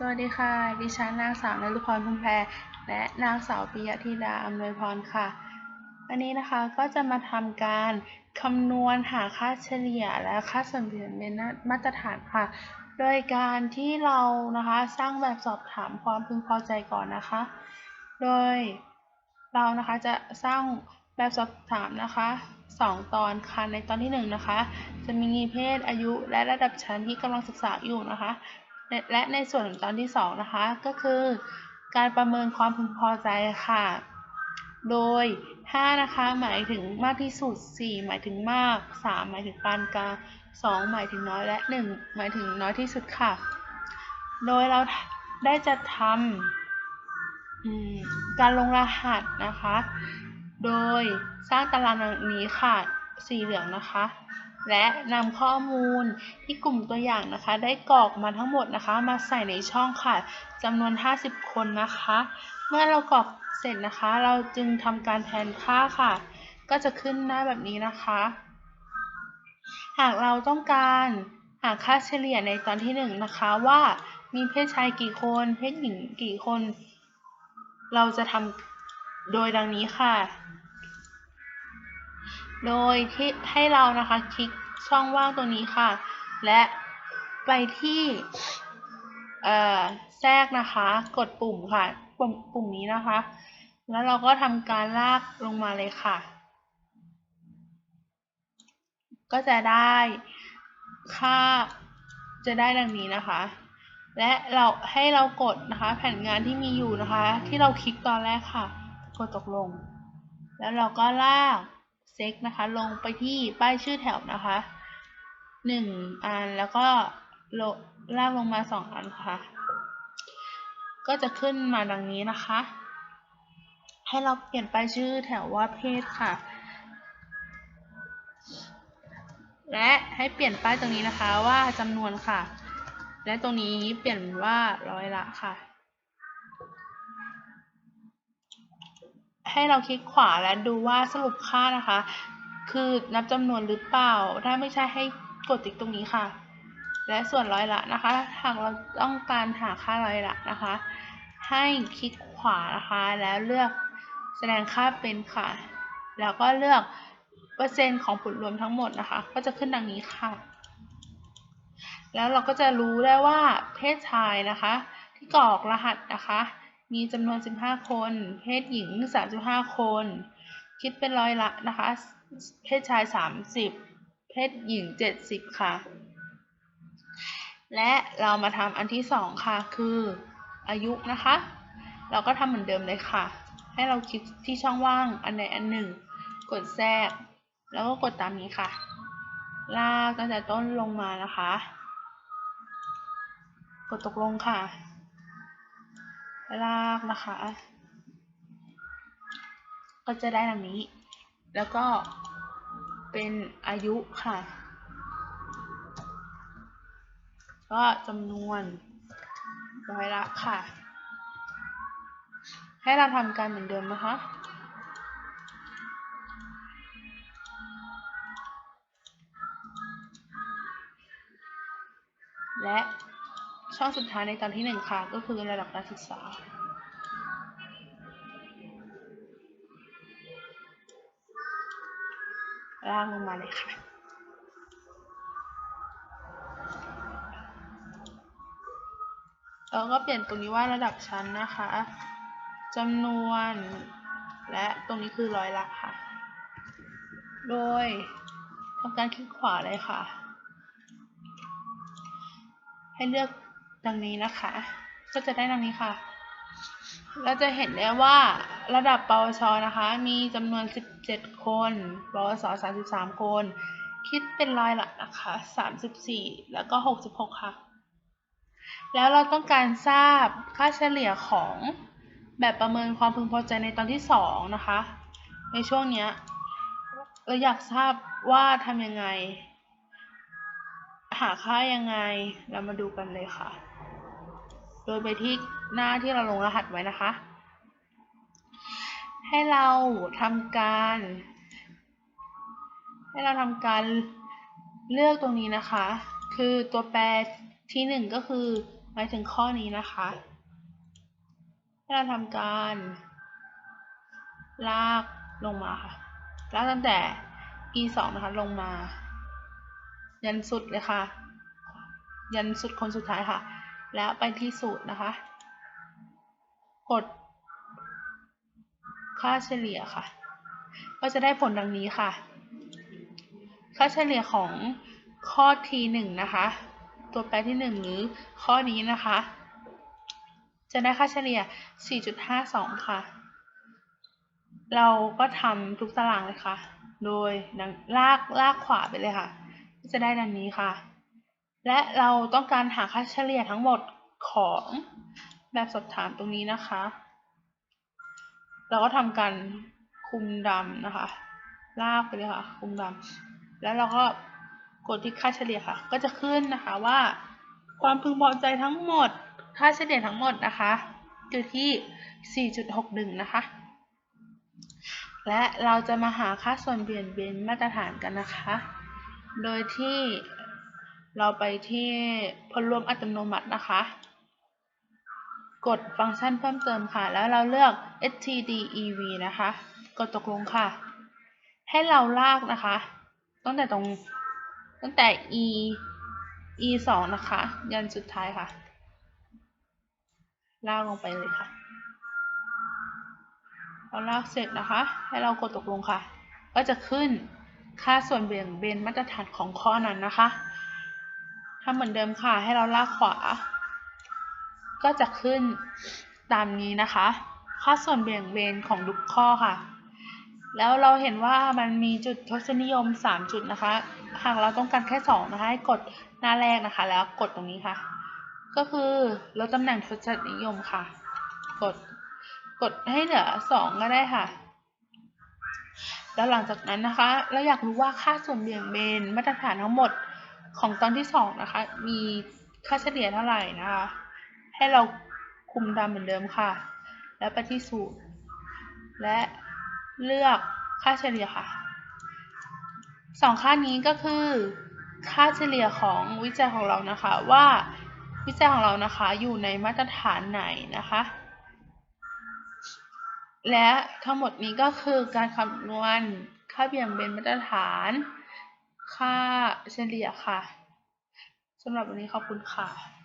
สวัสดีค่ะ ดิฉันนางสาวนรุพรพุ่มแพรและนางสาวปิยธิดาอำนวยพรค่ะ วันนี้นะคะก็จะมาทำการคำนวณหาค่าเฉลี่ยและค่าส่วนเปลี่ยนเป็นมาตรฐานค่ะ โดยการที่เรานะคะสร้างแบบสอบถามความพึงพอใจก่อนนะคะ โดยเรานะคะจะสร้างแบบสอบถามนะคะสองตอนค่ะ ในตอนที่หนึ่งนะคะ จะมีเพศอายุและระดับชั้นที่กำลังศึกษาอยู่นะคะ และในส่วนของตอนที่สองนะคะก็คือการประเมินความพึงพอใจค่ะ โดย 5 นะคะ หมายถึงมากที่สุด 4 หมายถึงมาก 3 หมายถึงปานกลาง 2 หมายถึงน้อยและ 1 หมายถึงน้อยที่สุดค่ะ โดยเราได้จะทำการลงรหัสนะคะ โดยสร้างตารางนี้ค่ะ สีเหลืองนะคะ และนำข้อมูลที่กลุ่มตัวอย่างนะคะ ได้กรอกมาทั้งหมดนะคะ มาใส่ในช่องค่ะจำนวน 50 คนนะคะ เมื่อเรากรอกเสร็จนะคะ เราจึงทำการแทนค่าค่ะ ก็จะขึ้นหน้าแบบนี้นะคะ หากเราต้องการหาค่าเฉลี่ยในตอนที่หนึ่งนะคะว่ามีเพศชายกี่คน เพศหญิงกี่คน เราจะทำโดยดังนี้ค่ะ โดยที่ให้เรานะคะคลิกช่องว่างตรงนี้ค่ะ และไปที่เอ่อแทรกนะคะ กดปุ่มค่ะ ปุ่มปุ่มนี้นะคะ แล้วเราก็ทำการลากลงมาเลยค่ะ ก็จะได้ค่าจะได้ดังนี้นะคะ และเราให้เรากดนะคะ แผ่นงานที่มีอยู่นะคะ ที่เราคลิกตอนแรกค่ะ กดตกลง แล้วเราก็ลาก เซ็กนะคะ ลงไปที่ป้ายชื่อแถวนะคะหนึ่งอันแล้วก็ลลากลงมาสองอันค่ะ ก็จะขึ้นมาดังนี้นะคะ ให้เราเปลี่ยนป้ายชื่อแถวว่าเพศค่ะ และให้เปลี่ยนป้ายตรงนี้นะคะว่าจำนวนค่ะ และตรงนี้เปลี่ยนว่าร้อยละค่ะ ให้เราคลิกขวาและดูว่าสรุปค่านะคะ คือนับจำนวนหรือเปล่า ถ้าไม่ใช่ให้กดติ๊กตรงนี้ค่ะ และส่วนร้อยละนะคะหากเราต้องการหาค่าร้อยละนะคะ ให้คลิกขวานะคะแล้วเลือกแสดงค่าเป็นค่ะ แล้วก็เลือกเปอร์เซ็นต์ของผลรวมทั้งหมดนะคะ ก็จะขึ้นดังนี้ค่ะ แล้วเราก็จะรู้ได้ว่าเพศชายนะคะ ที่กรอกรหัสนะคะ มีจำนวน 15 คน เพศหญิง 35 คน คิดเป็นร้อยละนะคะ เพศชาย 30 เพศหญิง 70 ค่ะ และเรามาทำอันที่ 2 ค่ะ คืออายุนะคะ เราก็ทำเหมือนเดิมเลยค่ะ ให้เราคลิกที่ช่องว่างอันใดอันหนึ่ง กดแทรก แล้วก็กดตามนี้ค่ะ ลากตั้งแต่ต้นลงมานะคะ กดตกลงค่ะ ลากนะคะ ก็จะได้ดังนี้ แล้วก็เป็นอายุค่ะ ก็จำนวนร้อยละค่ะ ให้เราทำการเหมือนเดิมนะคะและ ช่องสุดท้ายในตอนที่หนึ่งค่ะ ก็คือระดับการศึกษา ล่างลงมาเลยค่ะแล้วก็เปลี่ยนตรงนี้ว่าระดับชั้นนะคะจำนวน และตรงนี้คือร้อยละค่ะ โดยทำการคลิกขวาเลยค่ะ ให้เลือก ดังนี้นะคะ ก็จะได้ดังนี้ค่ะ เราจะเห็นได้ว่าระดับปวชนะคะ มีจำนวน 17 คนปวส33 คน คิดเป็นร้อยละนะคะ 34 แล้วก็ 66 ค่ะ แล้วเราต้องการทราบค่าเฉลี่ยของแบบประเมินความพึงพอใจในตอนที่ 2 นะคะ ในช่วงเนี้ยเราอยากทราบว่าทำยังไง หาค่ายังไง เรามาดูกันเลยค่ะ โดยไปที่หน้าที่เราลงรหัสไว้นะคะ ให้เราทำการ ให้เราทำการเลือกตรงนี้นะคะ คือตัวแปรที่หนึ่งก็คือหมายถึงข้อนี้นะคะ ให้เราทำการ ลากลงมาค่ะ ลากตั้งแต่ e 2นะคะลงมา ยันสุดเลยค่ะ ยันสุดคนสุดท้ายค่ะ แล้วไปที่สูตรนะคะ กด ค่าเฉลี่ยค่ะ ก็จะได้ผลดังนี้ค่ะ ค่าเฉลี่ยของข้อ t 1นะคะ ตัวแปรที่ 1 หรือข้อนี้นะคะ จะได้ค่าเฉลี่ย 4.52 ค่ะ เราก็ทำทุกตารางเลยค่ะ โดยลากลากขวาไปเลยค่ะ จะได้ดังนี้ค่ะ และเราต้องการหาค่าเฉลี่ยทั้งหมดของแบบสอบถามตรงนี้นะคะ เราก็ทำการคุมดำนะคะ ลากไปเลยค่ะ คุมดำแล้วเราก็กดที่ค่าเฉลี่ยค่ะ ก็จะขึ้นนะคะว่า ความพึงพอใจทั้งหมด ค่าเฉลี่ยทั้งหมดนะคะอยู่ที่ 4.61 นะคะ และเราจะมาหาค่าส่วนเปลี่ยนเบนมาตรฐานกันนะคะ โดยที่ เราไปที่พลรวมอัตโนมัตินะคะ กดฟังก์ชันเพิ่มเติมค่ะ แล้วเราเลือก stdev นะคะ กดตกลงค่ะ ให้เราลากนะคะ ตั้งแต่ตรงตั้งแต่ e e 2นะคะ ยันสุดท้ายค่ะ ลากลงไปเลยค่ะเราลากเสร็จนะคะ ให้เรากดตกลงค่ะ ก็จะขึ้นค่าส่วนเบี่ยงเบนมาตรฐานของข้อนั้นนะคะ ทำเหมือนเดิมค่ะ ให้เราลากขวา ก็จะขึ้นตามนี้นะคะ ค่าส่วนเบี่ยงเบนของทุกข้อค่ะ แล้วเราเห็นว่ามันมีจุดทศนิยม 3 จุดนะคะ หากเราต้องการแค่ 2 นะคะ ให้กดหน้าแรกนะคะ แล้วกดตรงนี้ค่ะ ก็คือลดตำแหน่งทศนิยมค่ะ กด กดให้เหลือ 2 ก็ได้ค่ะแล้วหลังจากนั้นนะคะ เราอยากรู้ว่าค่าส่วนเบี่ยงเบนมาตรฐานทั้งหมด ของตอนที่2นะคะ มีค่าเฉลี่ยเท่าไหร่นะคะ ให้เราคุมดำเหมือนเดิมค่ะ แล้วไปที่สูตร และเลือกค่าเฉลี่ยค่ะสองค่านี้ก็คือ ค่าเฉลี่ยของวิจัยของเรานะคะว่าวิจัยของเรานะคะอยู่ในมาตรฐานไหนนะคะ และทั้งหมดนี้ก็คือการคำนวณค่าเบี่ยงเบนมาตรฐาน ค่าเฉลี่ยค่ะสำหรับวันนี้ขอบคุณค่ะ